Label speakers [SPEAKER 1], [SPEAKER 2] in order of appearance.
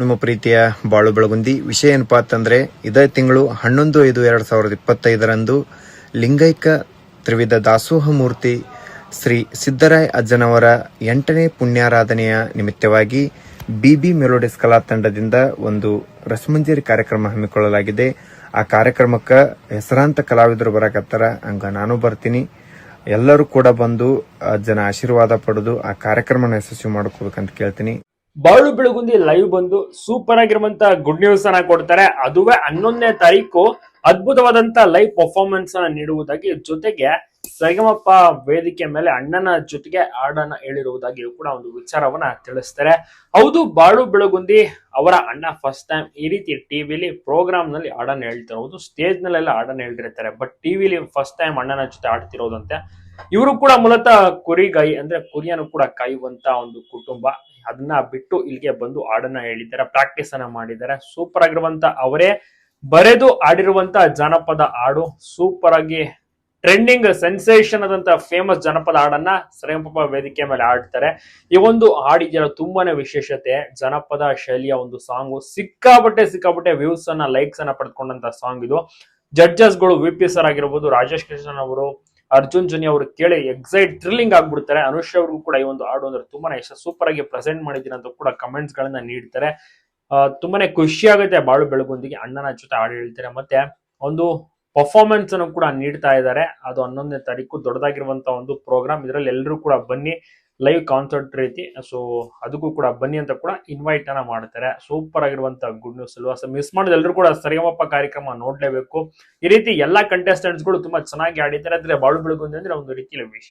[SPEAKER 1] ನಿಮ್ಮ ಪ್ರೀತಿಯ ಬಾಳು ಬೆಳಗುಂದಿ. ವಿಷಯ ಏನಪ್ಪಾ ಅಂತಂದ್ರೆ ಇದೇ ತಿಂಗಳು ಹನ್ನೊಂದು ಐದು ಎರಡ್ ಸಾವಿರದ ಇಪ್ಪತ್ತೈದರಂದು ಲಿಂಗೈಕ ತ್ರಿವಿಧ ದಾಸೋಹ ಮೂರ್ತಿ ಶ್ರೀ ಸಿದ್ದರಾಯ್ ಅಜ್ಜನವರ ಎಂಟನೇ ಪುಣ್ಯಾರಾಧನೆಯ ನಿಮಿತ್ತವಾಗಿ ಬಿಬಿ ಮೆಲೋಡಿಸ್ ಕಲಾ ತಂಡದಿಂದ ಒಂದು ರಸಮಂಜರಿ ಕಾರ್ಯಕ್ರಮ ಹಮ್ಮಿಕೊಳ್ಳಲಾಗಿದೆ. ಆ ಕಾರ್ಯಕ್ರಮಕ್ಕೆ ಹೆಸರಾಂತ ಕಲಾವಿದರು ಬರಕತ್ತಾರ, ಹಂಗ ನಾನು ಬರ್ತೀನಿ. ಎಲ್ಲರೂ ಕೂಡ ಬಂದು ಅಜ್ಜನ ಆಶೀರ್ವಾದ ಪಡೆದು ಆ ಕಾರ್ಯಕ್ರಮನ ಯಶಸ್ವಿ ಮಾಡ್ಕೋಬೇಕಂತ ಕೇಳ್ತೀನಿ.
[SPEAKER 2] ಬಾಳು ಬೆಳಗುಂದಿ ಲೈವ್ ಬಂದು ಸೂಪರ್ ಆಗಿರುವಂತ ಗುಡ್ ನ್ಯೂಸ್ ಅನ್ನ ಕೊಡ್ತಾರೆ. ಅದುವೇ ಹನ್ನೊಂದನೇ ತಾರೀಕು ಅದ್ಭುತವಾದಂತ ಲೈವ್ ಪರ್ಫಾರ್ಮೆನ್ಸ್ ಅನ್ನ ನೀಡುವುದಾಗಿ ಜೊತೆಗೆ ಸಗಮಪ್ಪ ವೇದಿಕೆ ಮೇಲೆ ಅಣ್ಣನ ಜೊತೆಗೆ ಹಾಡನ್ನ ಹೇಳಿರುವುದಾಗಿಯೂ ಕೂಡ ಒಂದು ವಿಚಾರವನ್ನ ತಿಳಿಸ್ತಾರೆ. ಹೌದು, ಬಾಳು ಬೆಳಗುಂದಿ ಅವರ ಅಣ್ಣ ಫಸ್ಟ್ ಟೈಮ್ ಈ ರೀತಿ ಟಿವಿಲಿ ಪ್ರೋಗ್ರಾಮ್ನಲ್ಲಿ ಹಾಡನ್ನ ಹೇಳ್ತಿರೋದು. ಸ್ಟೇಜ್ ನಲ್ಲೆಲ್ಲ ಹಾಡನ್ನ ಹೇಳ್ತಿರ್ತಾರೆ. ಬಟ್ ಟಿವಿಲಿ ಫಸ್ಟ್ ಟೈಮ್ ಅಣ್ಣನ ಜೊತೆ ಆಡ್ತಿರೋದಂತೆ ಇವರು ಕೂಡ ಮೂಲತಃ ಕುರಿಗಾಯಿ ಅಂದ್ರೆ ಕುರಿಯನ್ನು ಕೂಡ ಕಾಯುವಂತ ಒಂದು ಕುಟುಂಬ. ಅದನ್ನ ಬಿಟ್ಟು ಇಲ್ಲಿಗೆ ಬಂದು ಹಾಡನ್ನ ಹೇಳಿದ್ದಾರೆ ಪ್ರಾಕ್ಟೀಸ್ ಅನ್ನ ಮಾಡಿದ್ದಾರೆ. ಸೂಪರ್ ಆಗಿರುವಂತ ಅವರೇ ಬರೆದು ಆಡಿರುವಂತ ಜಾನಪದ ಹಾಡು ಸೂಪರ್ ಆಗಿ ಟ್ರೆಂಡಿಂಗ್ ಸೆನ್ಸೇಷನ್ ಆದಂತ ಫೇಮಸ್ ಜನಪದ ಹಾಡನ್ನ ಸರಿಗಮಪ ವೇದಿಕೆ ಮೇಲೆ ಆಡ್ತಾರೆ ಈ ಒಂದು ಹಾಡಿದೆಯಲ್ಲ ತುಂಬಾನೇ ವಿಶೇಷತೆ, ಜನಪದ ಶೈಲಿಯ ಒಂದು ಸಾಂಗು ಸಿಕ್ಕಾಪಟ್ಟೆ ಸಿಕ್ಕಾಪಟ್ಟೆ ವ್ಯೂಸ್ ಅನ್ನ ಲೈಕ್ಸ್ ಅನ್ನ ಪಡ್ಕೊಂಡಂತ ಸಾಂಗ್ ಇದು. ಜಡ್ಜಸ್ಗಳು ವಿ ಪಿ ಸರ್ ಆಗಿರ್ಬೋದು, ರಾಜೇಶ್ ಕೃಷ್ಣನ್ ಅವರು ಅರ್ಜುನ್ ಜುನಿ ಅವರು ಕೇಳಿ ಎಕ್ಸೈಟ್ ಥ್ರಿಲ್ಲಿಂಗ್ ಆಗ್ಬಿಡ್ತಾರೆ. ಅನುಷ್ ಅವ್ರಿಗೂ ಕೂಡ ಈ ಒಂದು ಹಾಡು ಅಂದ್ರೆ ತುಂಬಾನೇ ಇಷ್ಟ. ಸೂಪರ್ ಆಗಿ ಪ್ರೆಸೆಂಟ್ ಮಾಡಿದ್ದೀನಿ ಅಂತ ಕೂಡ ಕಮೆಂಟ್ಸ್ ಗಳನ್ನ ನೀಡ್ತಾರೆ. ತುಂಬಾನೇ ಖುಷಿ ಆಗುತ್ತೆ ಬಾಳು ಬೆಳಗುಂದಿಗೆ ಅಣ್ಣನ ಜೊತೆ ಹಾಡು ಹೇಳ್ತಾರೆ. ಮತ್ತೆ ಒಂದು ಪರ್ಫಾರ್ಮೆನ್ಸ್ ಅನ್ನು ಕೂಡ ನೀಡ್ತಾ ಇದ್ದಾರೆ. ಅದು ಹನ್ನೊಂದನೇ ತಾರೀಕು ದೊಡ್ಡದಾಗಿರುವಂತ ಒಂದು ಪ್ರೋಗ್ರಾಮ್ ಇದರಲ್ಲಿ ಎಲ್ಲರೂ ಕೂಡ ಬನ್ನಿ ಲೈವ್ ಕಾನ್ಸರ್ಟ್ ರೀತಿ. ಸೊ ಅದಕ್ಕೂ ಕೂಡ ಬನ್ನಿ ಅಂತ ಕೂಡ ಇನ್ವೈಟ್ ಅನ್ನ ಮಾಡ್ತಾರೆ. ಸೂಪರ್ ಆಗಿರುವಂತ ಗುಡ್ ನ್ಯೂಸ್ ಅಲ್ವಾ? ಮಿಸ್ ಮಾಡಿದ ಎಲ್ಲರೂ ಕೂಡ ಸರಿಗಮಪ್ಪ ಕಾರ್ಯಕ್ರಮ ನೋಡ್ಲೇಬೇಕು. ಈ ರೀತಿ ಎಲ್ಲಾ ಕಂಟೆಸ್ಟೆಂಟ್ಸ್ಗಳು ತುಂಬಾ ಚೆನ್ನಾಗಿ ಆಡಿದ್ದಾರೆ. ಅಂದ್ರೆ ಬಾಳು ಬೆಳಗುಂದಿ ಅಂದ್ರೆ ಒಂದು ರೀತಿಯಲ್ಲಿ ವಿಶ್